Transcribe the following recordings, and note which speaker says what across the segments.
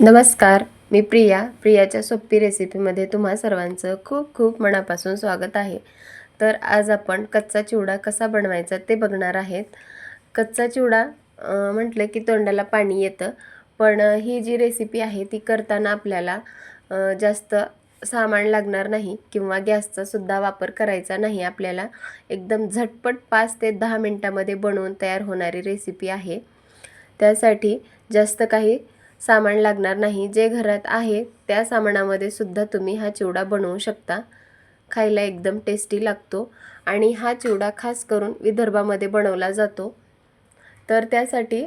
Speaker 1: नमस्कार मी प्रिया. प्रियाच्या सोपी रेसिपीमध्ये तुम्हा सर्वांचं खूप खूप मनापासून स्वागत आहे. तर आज आपण कच्चा चिवडा कसा बनवायचा ते बघणार आहेत. कच्चा चिवडा म्हटलं की तोंडाला पाणी येतं पण ही जी रेसिपी आहे ती करताना आपल्याला जास्त सामान लागणार नाही किंवा गॅसचा सुद्धा वापर करायचा नाही. आपल्याला एकदम झटपट पाच ते दहा मिनटामध्ये बनवून तयार होणारी रेसिपी आहे. त्यासाठी जास्त काही सामान लागणार नाही. जे घरात आहे त्या सामानामध्ये सुद्धा तुम्ही हा चिवडा बनवू शकता. खायला एकदम टेस्टी लागतो आणि हा चिवडा खास करून विदर्भामध्ये बनवला जातो. तर त्यासाठी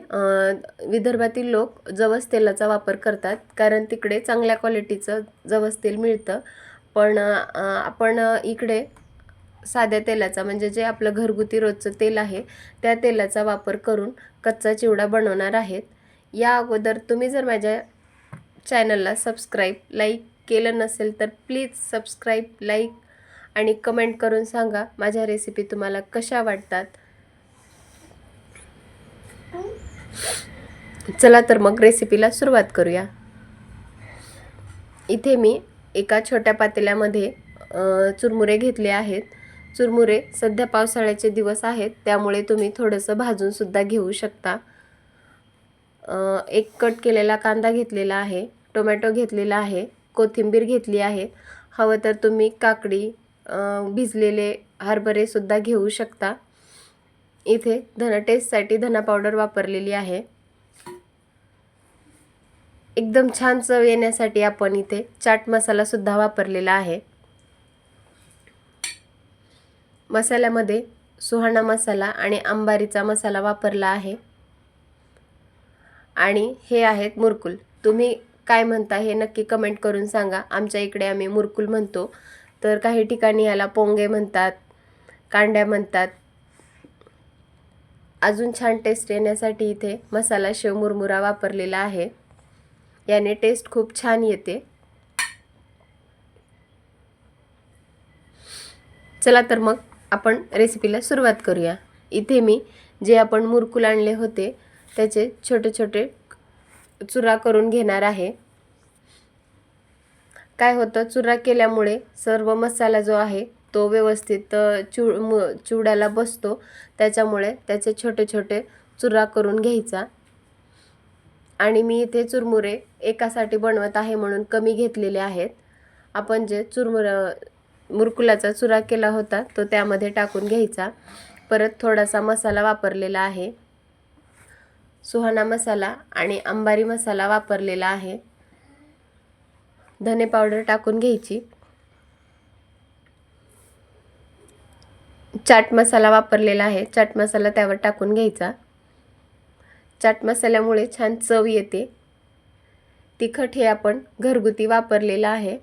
Speaker 1: विदर्भातील लोक जवस तेलाचा वापर करतात कारण तिकडे चांगल्या क्वालिटीचं जवस तेल मिळतं. पण आपण इकडे साध्या तेलाचा म्हणजे जे आपलं घरगुती रोजचं तेल आहे त्या तेलाचा वापर करून कच्चा चिवडा बनवणार आहेत. या अगोदर तुम्ही जर माझ्या चॅनलला सबस्क्राईब लाईक केलं नसेल तर प्लीज सबस्क्राईब लाईक आणि कमेंट करून सांगा माझ्या रेसिपी तुम्हाला कशा वाटतात. चला तर मग रेसिपीला सुरुवात करूया. इथे मी एका छोट्या पातेल्यामध्ये चुरमुरे घेतले आहेत. चुरमुरे सध्या पावसाळ्याचे दिवस आहेत त्यामुळे तुम्ही थोडंसं भाजूनसुद्धा घेऊ शकता. एक कट केलेला कांदा घेतलेला आहे टोमॅटो घेतलेला आहे कोथिंबीर घेतली आहे. हवं तर तुम्ही काकडी भिजलेले हरभरेसुद्धा घेऊ शकता. इथे धना टेस्टसाठी धना पावडर वापरलेली आहे. एकदम छान चव येण्यासाठी आपण इथे चाट मसालासुद्धा वापरलेला आहे. मसाल्यामध्ये सुहाणा मसाला आणि आंबारीचा मसाला वापरला आहे. आणि हे आहेत मुरकुल. तुम्ही काय म्हणता हे नक्की कमेंट करून सांगा. आमच्या इकडे आम्ही मुरकुल म्हणतो. तर काही ठिकाणी याला पोंगे म्हणतात कांड्या म्हणतात. अजून छान टेस्ट येण्यासाठी इथे मसाला शेव मुरमुरा वापरलेला आहे. याने टेस्ट खूप छान येते. चला तर मग आपण रेसिपीला सुरुवात करूया. इथे मी जे आपण मुरकुल आणले होते त्याचे छोटे छोटे चुरा करून घेणार आहे. काय होतं? चुरा केल्यामुळे सर्व मसाला जो आहे तो व्यवस्थित चु चिव मु चिवड्याला बसतो. त्याच्यामुळे त्याचे छोटे छोटे चुरा करून घ्यायचा. आणि मी इथे चुरमुरे एकासाठी बनवत आहे म्हणून कमी घेतलेले आहेत. आपण जे चुरमुर मुरकुलाचा चुरा केला होता तो त्यामध्ये टाकून घ्यायचा. परत थोडासा मसाला वापरलेला आहे. सुहाणा मसाला आणि अंबारी मसाला वापरलेला आहे. धने पावडर टाकून घ्यायची. चाट मसाला वापरलेला आहे. चाट मसाला त्यावर टाकून घ्यायचा. चाट मसाल्यामुळे छान चव येते. तिखट हे आपण घरगुती वापरलेलं आहे.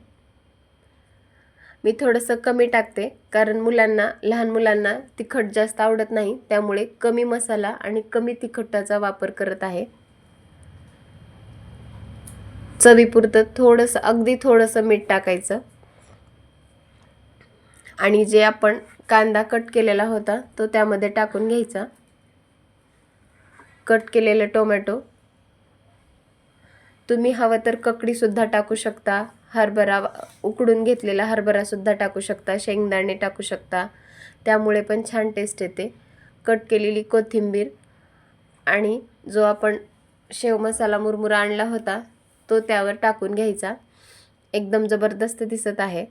Speaker 1: मी थोडंसं कमी टाकते कारण मुलांना लहान मुलांना तिखट जास्त आवडत नाही त्यामुळे कमी मसाला आणि कमी तिखटाचा वापर करत आहे. चवीपुरतं थोडंसं अगदी थोडंसं मीठ टाकायचं. आणि जे आपण कांदा कट केलेला होता तो त्यामध्ये टाकून घ्यायचा. कट केलेलं टोमॅटो. तुम्ही हवं तर ककडीसुद्धा टाकू शकता. हरभरा उकडून घेतलेला हरभरासुद्धा टाकू शकता शेंगदाणे टाकू शकता. त्यामुळे पण छान टेस्ट येते. कट केलेली कोथिंबीर आणि जो आपण शेव मसाला मुरमुरा आणला होता तो त्यावर टाकून घ्यायचा. एकदम जबरदस्त दिसत आहे.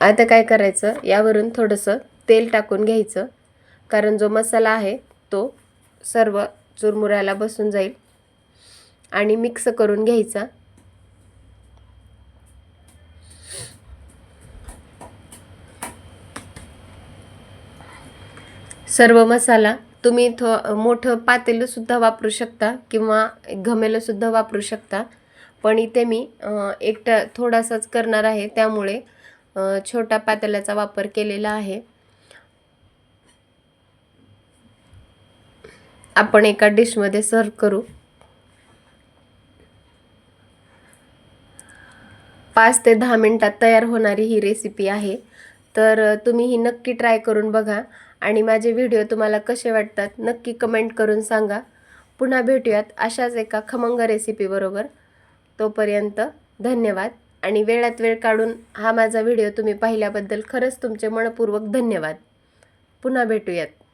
Speaker 1: आता काय करायचं? यावरून थोडंसं तेल टाकून घ्यायचं. कारण जो मसाला आहे तो सर्व चुरमुऱ्याला बसून जाईल. आणि मिक्स करून घ्यायचा. सर्व मसाला तुम्ही थो मोठं पातेलंसुद्धा वापरू शकता किंवा घमेलंसुद्धा वापरू शकता. पण इथे मी एकटा थोडासाच करणार आहे. त्यामुळे छोटा छोट्या पातेल्याचा वापर केलेला आहे. आपण एका डिशमध्ये सर्व करू. पाच ते दहा मिनटात तयार होणारी ही रेसिपी आहे. तर तुम्ही ही नक्की ट्राय करून बघा आणि माझे व्हिडिओ तुम्हाला कसे वाटतात नक्की कमेंट करून सांगा. पुन्हा भेटूयात अशाच एका खमंग रेसिपीबरोबर तोपर्यंत धन्यवाद आणि वेळात वेळ काढून हा माझा व्हिडिओ तुम्ही पाहिल्याबद्दल खरंच तुमचे मनपूर्वक धन्यवाद. पुन्हा भेटूयात.